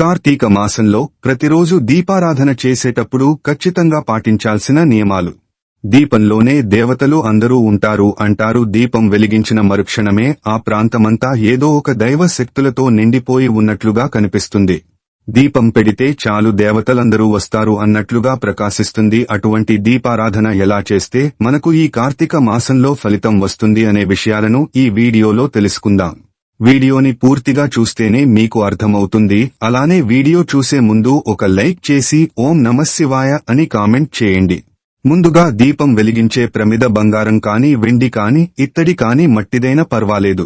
కార్తీక మాసంలో ప్రతిరోజు దీపారాధన చేసేటప్పుడు ఖచ్చితంగా పాటించాల్సిన నియమాలు. దీపంలోనే దేవతలు అందరూ ఉంటారు అంటారు దీపం వెలిగించిన మరుక్షణమే ఆ ప్రాంతమంతా ఏదో ఒక దైవ శక్తులతో నిండిపోయి ఉన్నట్లుగా కనిపిస్తుంది. దీపం పెడితే చాలు దేవతలందరూ వస్తారు అన్నట్లుగా ప్రకాశిస్తుంది. అటువంటి దీపారాధన ఎలా చేస్తే మనకు ఈ కార్తీక మాసంలో ఫలితం వస్తుంది అనే విషయాలను ఈ వీడియోలో తెలుసుకుందాం. వీడియోని పూర్తిగా చూస్తేనే మీకు అర్థమవుతుంది. అలానే వీడియో చూసే ముందు ఒక లైక్ చేసి ఓం నమశివాయ అని కామెంట్ చేయండి. ముందుగా దీపం వెలిగించే ప్రమిద బంగారం కాని వెండి కాని ఇత్తడి కాని మట్టిదైన పర్వాలేదు.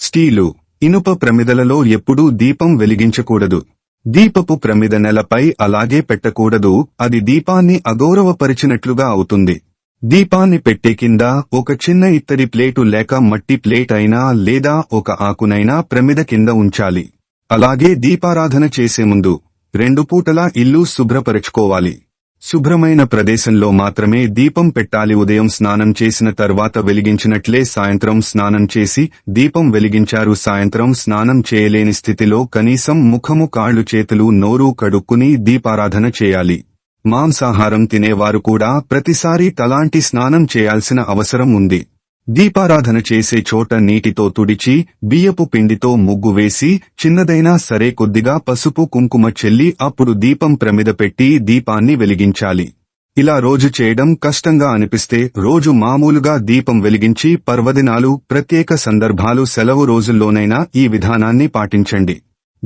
స్టీలు ఇనుప ప్రమిదలలో ఎప్పుడూ దీపం వెలిగించకూడదు. దీపపు ప్రమిద నెలపై అలాగే పెట్టకూడదు. అది దీపాన్ని అగౌరవపరిచినట్లుగా అవుతుంది. దీపాన్ని పెట్టే కింద ఒక చిన్న ఇత్తడి ప్లేటు లేక మట్టి ప్లేట్ అయినా లేదా ఒక ఆకునైనా ప్రమిద కింద ఉంచాలి. అలాగే దీపారాధన చేసే ముందు రెండు పూటలా ఇల్లు శుభ్రపరచుకోవాలి. శుభ్రమైన ప్రదేశంలో మాత్రమే దీపం పెట్టాలి. ఉదయం స్నానం చేసిన తర్వాత వెలిగించినట్లే సాయంత్రం స్నానం చేసి దీపం వెలిగించారు. సాయంత్రం స్నానం చేయలేని స్థితిలో కనీసం ముఖము కాళ్ళు చేతులు నోరు కడుక్కుని దీపారాధన చేయాలి. మాంసాహారం తినేవారు కూడా ప్రతిసారి తలాంటి స్నానం చేయాల్సిన అవసరం ఉంది. దీపారాధన చేసే చోట నీటితో తుడిచి బియ్యపు పిండితో ముగ్గు వేసి చిన్నదైనా సరే కొద్దిగా పసుపు కుంకుమ చెల్లి అప్పుడు దీపం ప్రమిద పెట్టి దీపాన్ని వెలిగించాలి. ఇలా రోజు చేయడం కష్టంగా అనిపిస్తే రోజు మామూలుగా దీపం వెలిగించి పర్వదినాలు ప్రత్యేక సందర్భాలు సెలవు రోజుల్లోనైనా ఈ విధానాన్ని పాటించండి.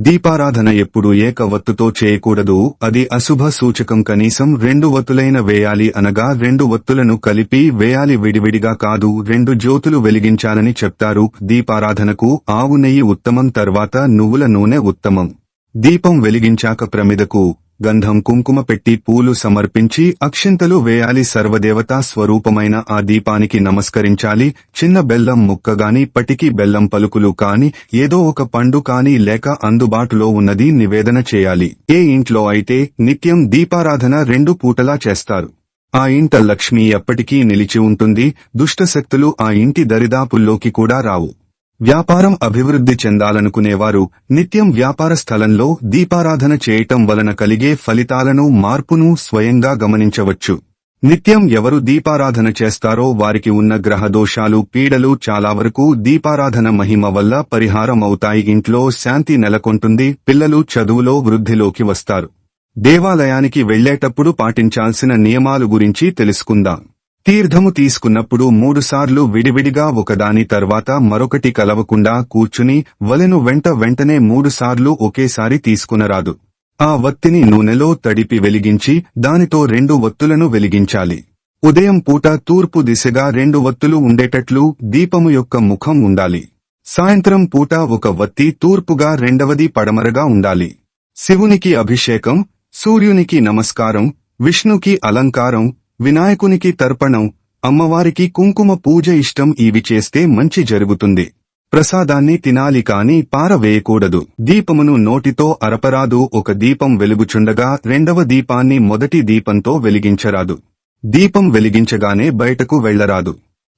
దీపారాధన ఎప్పుడు ఏక వత్తుతో చేయకూడదు. అది అశుభ సూచకం. కనీసం రెండు వత్తులైన వేయాలి అనగా రెండు వత్తులను కలిపి వేయాలి విడివిడిగా కాదు రెండు జ్యోతులు వెలిగించాలని చెప్తారు. దీపారాధనకు ఆవు నెయ్యి ఉత్తమం తర్వాత నువ్వుల నూనె ఉత్తమం. దీపం వెలిగించాక ప్రమిదకు గంధం కుంకుమ పెట్టి పూలు సమర్పించి అక్షింతలు వేయాలి. సర్వదేవతా స్వరూపమైన ఆ దీపానికి నమస్కరించాలి. చిన్న బెల్లం ముక్కగాని పటికి బెల్లం పలుకులు కాని ఏదో ఒక పండు కాని లేక అందుబాటులో ఉన్నది నివేదన చేయాలి. ఏ ఇంట్లో అయితే నిత్యం దీపారాధన రెండు పూటలా చేస్తారు. ఆ ఇంట లక్ష్మి ఎప్పటికీ నిలిచి ఉంటుంది. దుష్టశక్తులు ఆ ఇంటి దరిదాపుల్లోకి కూడా రావు. వ్యాపారం అభివృద్ధి చెందాలనుకునేవారు నిత్యం వ్యాపార స్థలంలో దీపారాధన చేయటం వలన కలిగే ఫలితాలను మార్పును స్వయంగా గమనించవచ్చు. నిత్యం ఎవరు దీపారాధన చేస్తారో వారికి ఉన్న గ్రహ దోషాలు పీడలు చాలా వరకు దీపారాధన మహిమ వల్ల పరిహారం అవుతాయి ఇంట్లో శాంతి నెలకొంటుంది పిల్లలు చదువులో వృద్ధిలోకి వస్తారు. దేవాలయానికి వెళ్ళేటప్పుడు పాటించాల్సిన నియమాలు గురించి తెలుసుకుందాం. తీర్థము తీసుకున్నప్పుడు మూడుసార్లు విడివిడిగా ఒకదాని తర్వాత మరొకటి కలవకుండా కూర్చుని వలెను వెంట వెంటనే మూడుసార్లు ఒకేసారి తీసుకునరాదు. ఆ వత్తిని నూనెలో తడిపి వెలిగించి దానితో రెండు వత్తులను వెలిగించాలి. ఉదయం పూట తూర్పు దిశగా రెండు వత్తులు ఉండేటట్లు దీపము యొక్క ముఖం ఉండాలి. సాయంత్రం పూట ఒక వత్తి తూర్పుగా రెండవది పడమరగా ఉండాలి. శివునికి అభిషేకం సూర్యునికి నమస్కారం విష్ణుకి అలంకారం వినాయకునికి తర్పణం అమ్మవారికి కుంకుమ పూజ ఇష్టం ఇవి చేస్తే మంచి జరుగుతుంది. ప్రసాదాన్ని తినాలి కాని పారవేయకూడదు. దీపమును నోటితో అరపరాదు. ఒక దీపం వెలుగుచుండగా రెండవ దీపాన్ని మొదటి దీపంతో వెలిగించరాదు. దీపం వెలిగించగానే బయటకు వెళ్ళరాదు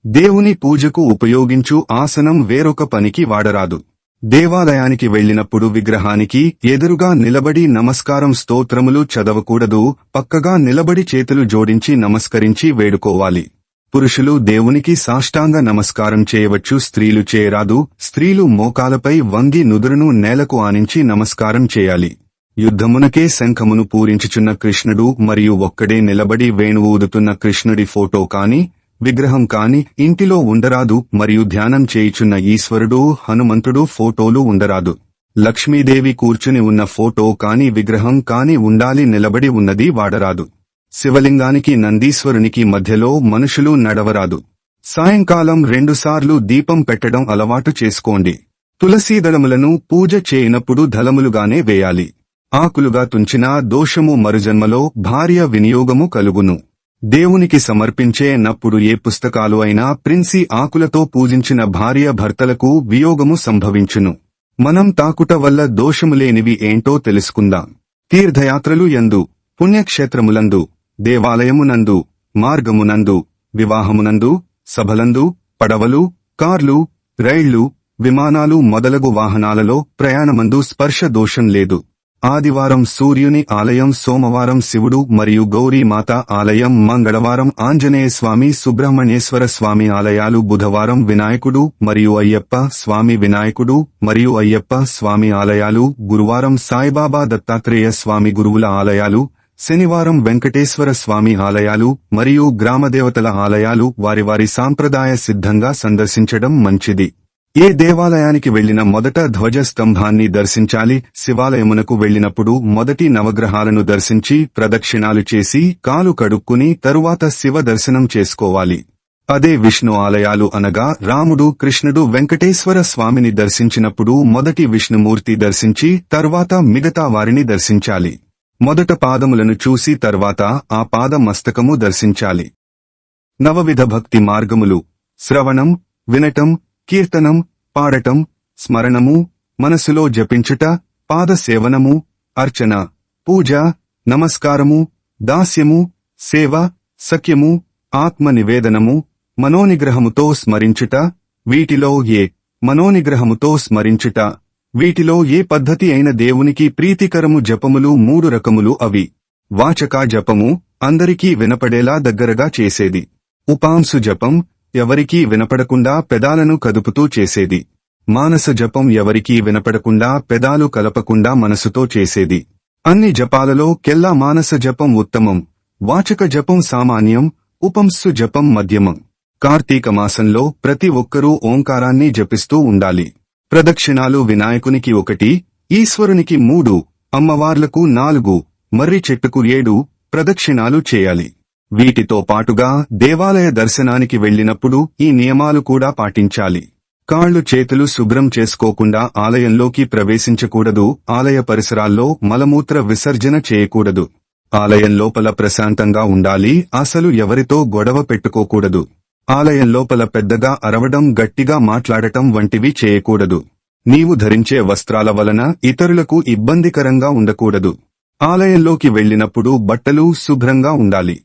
దేవుని పూజకు ఉపయోగించు ఆసనం వేరొక పనికి వాడరాదు. దేవాలయానికి వెళ్ళినప్పుడు విగ్రహానికి ఎదురుగా నిలబడి నమస్కారం స్తోత్రములు చదవకూడదు పక్కగా నిలబడి చేతులు జోడించి నమస్కరించి వేడుకోవాలి. పురుషులు దేవునికి సాష్టాంగ నమస్కారం చేయవచ్చు స్త్రీలు చేయరాదు స్త్రీలు మోకాలపై వంగి నుదురును నేలకు ఆనించి నమస్కారం చేయాలి. యుద్ధమునకే శంఖమును పూరించుచున్న కృష్ణుడు మరియు ఒక్కడే నిలబడి వేణువు ఊదుతున్న కృష్ణుడి ఫోటో కాని విగ్రహం కాని ఇంటిలో ఉండరాదు మరియు ధ్యానం చేయుచున్న ఈశ్వరుడు హనుమంతుడు ఫోటోలు ఉండరాదు. లక్ష్మీదేవి కూర్చుని ఉన్న ఫోటో కాని విగ్రహం కాని ఉండాలి నిలబడి ఉన్నది వాడరాదు. శివలింగానికి నందీశ్వరునికి మధ్యలో మనుషులు నడవరాదు. సాయంకాలం రెండుసార్లు దీపం పెట్టడం అలవాటు చేసుకోండి. తులసీదళములను పూజ చేయనప్పుడు దళములుగానే వేయాలి. ఆకులుగా తుంచినా దోషము మరుజన్మలో భార్య వినియోగము కలుగును. దేవునికి సమర్పించే నప్పుడు ఏ పుస్తకాలు అయినా ప్రిన్సి ఆకులతో పూజించిన భార్య భర్తలకు వియోగము సంభవించును. మనం తాకుట వల్ల దోషములేనివి ఏంటో తెలుసుకుందాం. తీర్థయాత్రలు యందు పుణ్యక్షేత్రములందు దేవాలయమునందు మార్గమునందు వివాహమునందు సభలందు పడవలు కార్లు రైళ్ళు విమానాలు మొదలగు వాహనాలలో ప్రయాణమందు స్పర్శ దోషం లేదు. ఆదివారం సూర్యుని ఆలయం సోమవారం శివుడు మరియు గౌరీమాత ఆలయం మంగళవారం ఆంజనేయ స్వామి సుబ్రహ్మణ్యేశ్వర స్వామి ఆలయాలు బుధవారం వినాయకుడు మరియు అయ్యప్ప స్వామి వినాయకుడు మరియు అయ్యప్ప స్వామి ఆలయాలు గురువారం సాయిబాబా దత్తాత్రేయ స్వామి గురువుల ఆలయాలు శనివారం వెంకటేశ్వర స్వామి ఆలయాలు మరియు గ్రామదేవతల ఆలయాలు వారి వారి సాంప్రదాయ సిద్ధంగా సందర్శించడం మంచిది. ఏ దేవాలయానికి వెళ్ళిన మొదట ధ్వజస్తంభాన్ని దర్శించాలి శివాలయమునకు వెళ్ళినప్పుడు మొదటి నవగ్రహాలను దర్శించి ప్రదక్షిణాలు చేసి కాలు కడుక్కుని తరువాత శివ దర్శనం చేసుకోవాలి. అదే విష్ణు ఆలయాలు అనగా రాముడు కృష్ణుడు వెంకటేశ్వర స్వామిని దర్శించినప్పుడు మొదటి విష్ణుమూర్తి దర్శించి తర్వాత మిగతా వారిని దర్శించాలి. మొదట పాదములను చూసి తర్వాత ఆ పాద మస్తకము దర్శించాలి. నవవిధ భక్తి మార్గములు. శ్రవణం వినటం కీర్తనం పాడటం స్మరణము మనసులో జపించుట పాదసేవనము అర్చన పూజ నమస్కారము దాస్యము సేవ సఖ్యము ఆత్మ నివేదనము మనోనిగ్రహముతో స్మరించుట వీటిలో ఏ మనోనిగ్రహముతో స్మరించుట వీటిలో ఏ పద్ధతి అయిన దేవునికి ప్రీతికరము జపములు మూడు రకములు అవి. వాచకా జపము అందరికీ వినపడేలా దగ్గరగా చేసేది. ఉపాంసు జపం ఎవరికీ వినపడకుండా పెదాలను కదుపుతూ చేసేది. మానస జపం ఎవరికీ వినపడకుండా పెదాలు కలపకుండా మనసుతో చేసేది. అన్ని జపాలలో కెల్లా మానస జపం ఉత్తమం వాచక జపం సామాన్యం ఉపంస్సు జపం మధ్యమం. కార్తీక మాసంలో ప్రతి ఒక్కరూ ఓంకారాన్ని జపిస్తూ ఉండాలి. ప్రదక్షిణాలు వినాయకునికి ఒకటి ఈశ్వరునికి మూడు అమ్మవార్లకు నాలుగు మర్రి చెట్టుకు ఏడు ప్రదక్షిణాలు చేయాలి. వీటితో పాటుగా దేవాలయ దర్శనానికి వెళ్ళినప్పుడు ఈ నియమాలు కూడా పాటించాలి. కాళ్ళు చేతులు శుభ్రం చేసుకోకుండా ఆలయంలోకి ప్రవేశించకూడదు ఆలయ పరిసరాల్లో మలమూత్ర విసర్జన చేయకూడదు. ఆలయం లోపల ప్రశాంతంగా ఉండాలి అసలు ఎవరితో గొడవ పెట్టుకోకూడదు. ఆలయం లోపల పెద్దగా అరవడం గట్టిగా మాట్లాడటం వంటివి చేయకూడదు. నీవు ధరించే వస్త్రాల వలన ఇతరులకు ఇబ్బందికరంగా ఉండకూడదు. ఆలయంలోకి వెళ్ళినప్పుడు బట్టలు శుభ్రంగా ఉండాలి.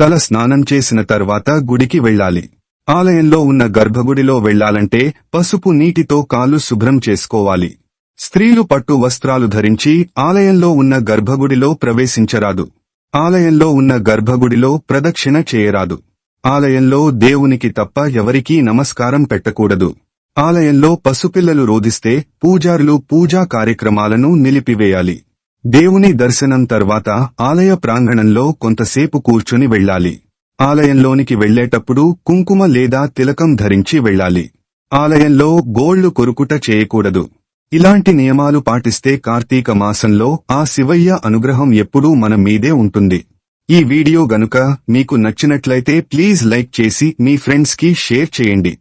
తల స్నానం చేసిన తర్వాత గుడికి వెళ్ళాలి. ఆలయంలో ఉన్న గర్భగుడిలో వెళ్ళాలంటే పసుపు నీటితో కాలు శుభ్రం చేసుకోవాలి. స్త్రీలు పట్టు వస్త్రాలు ధరించి ఆలయంలో ఉన్న గర్భగుడిలో ప్రవేశించరాదు. ఆలయంలో ఉన్న గర్భగుడిలో ప్రదక్షిణ చేయరాదు. ఆలయంలో దేవునికి తప్ప ఎవరికీ నమస్కారం పెట్టకూడదు. ఆలయంలో పసుపిల్లలు రోధిస్తే పూజారులు పూజా కార్యక్రమాలను నిలిపివేయాలి. దేవుని దర్శనం తర్వాత ఆలయ ప్రాంగణంలో కొంతసేపు కూర్చుని వెళ్ళాలి. ఆలయంలోనికి వెళ్ళేటప్పుడు కుంకుమ లేదా తిలకం ధరించి వెళ్ళాలి. ఆలయంలో గోళ్ళు కొరుకుట చేయకూడదు. ఇలాంటి నియమాలు పాటిస్తే కార్తీక మాసంలో ఆ శివయ్య అనుగ్రహం ఎప్పుడూ మన మీదే ఉంటుంది. ఈ వీడియో గనుక మీకు నచ్చినట్లయితే ప్లీజ్ లైక్ చేసి మీ ఫ్రెండ్స్కి షేర్ చేయండి.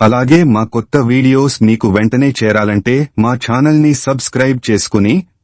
అలాగే మా కొత్త వీడియోస్ మీకు వెంటనే చేరాలంటే మా ఛానల్ని సబ్స్క్రైబ్ చేసుకుని